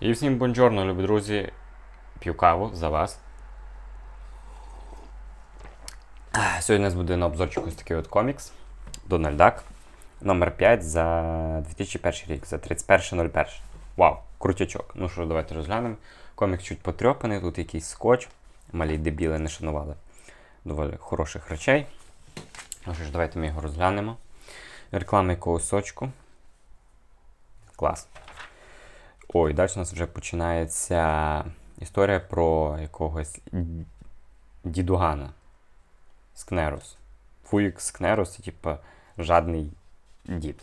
І всім бонджорно, любі друзі. П'ю каву за вас. Сьогодні у нас буде на обзорчику ось такий от комікс Дональд Дак. Номер 5 за 2001 рік, за 31.01. Вау, крутячок. Ну що, давайте розглянемо. Комікс чуть потрьопаний, тут якийсь скотч. Малі дебіли не шанували. Доволі хороших речей. Ну що ж, давайте ми його розглянемо. Реклама якогось сочку. Клас. Ой, далі у нас вже починається історія про якогось дідугана. Скнерус. Фуїк Скнерус це типа жадний дід.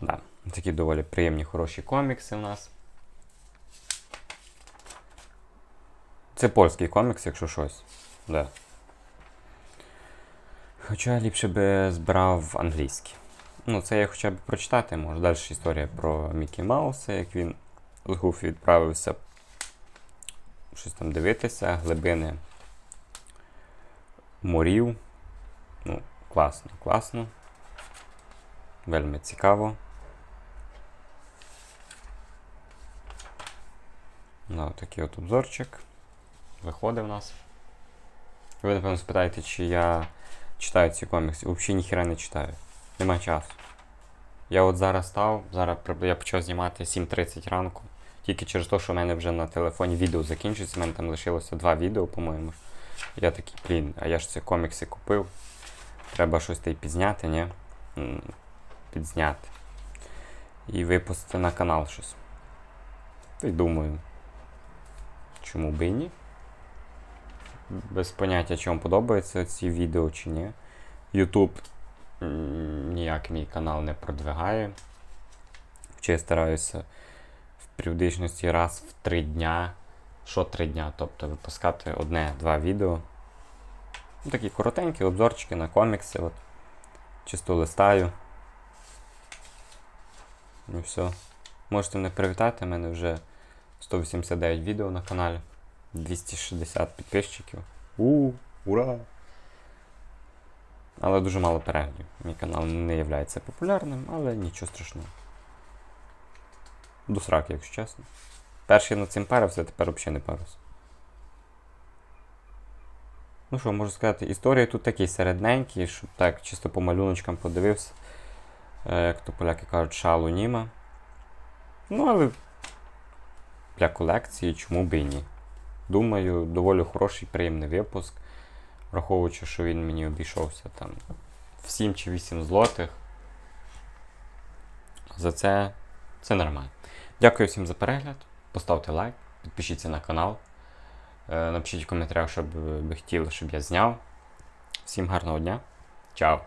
Да. Такі доволі приємні, хороші комікси у нас. Це польський комікс, якщо щось. Да. Хоча я ліпше би збирав англійський. Ну, це я хоча б прочитати можу. Далі історія про Мікі Мауса, як він з Гуфі відправився щось там дивитися, глибини морів. Ну, класно, класно. Вельми цікаво. Ну, такий от обзорчик. Виходить в нас. Ви, напевно, спитаєте, чи я читаю ці комікси. Взагалі ніхіра не читаю. Нема часу. Я от зараз став, зараз я почав знімати 7.30 ранку. Тільки через те, що в мене вже на телефоні відео закінчується, в мене там лишилося два відео, по-моєму. Я такий, блін, а я ж ці комікси купив. Треба щось та й підзняти, ні? Підзняти. І випустити на канал щось. Та й думаю. Чому би і ні? Без поняття, вам подобаються ці відео чи ні. YouTube ніяк мій канал не продвигає. Хоча я стараюся в періодичності раз в три дня. Що три дня? Тобто випускати одне-два відео. Ну, Такі коротенькі обзорчики на комікси. От. Чисто листаю. Ну все. Можете мене привітати, у мене вже 189 відео на каналі. 260 підписчиків. У, ура! Але дуже мало переглядів. Мій канал не є популярним, але нічого страшного. До сраки, якщо чесно. Перший над цим парився, а тепер взагалі не парився. Ну що, можу сказати, історії тут такі середненькі, щоб так чисто по малюночкам подивився. Е, як то поляки кажуть, шалу німа. Ну, але для колекції чому би і ні. Думаю, доволі хороший, приємний випуск. Враховуючи, що він мені обійшовся там в 7 чи 8 злотих. За це це нормально. Дякую всім за перегляд. Поставте лайк, підпишіться на канал. Е, Напишіть в коментарях, що б ви хотіли, щоб я зняв. Всім гарного дня. Чао!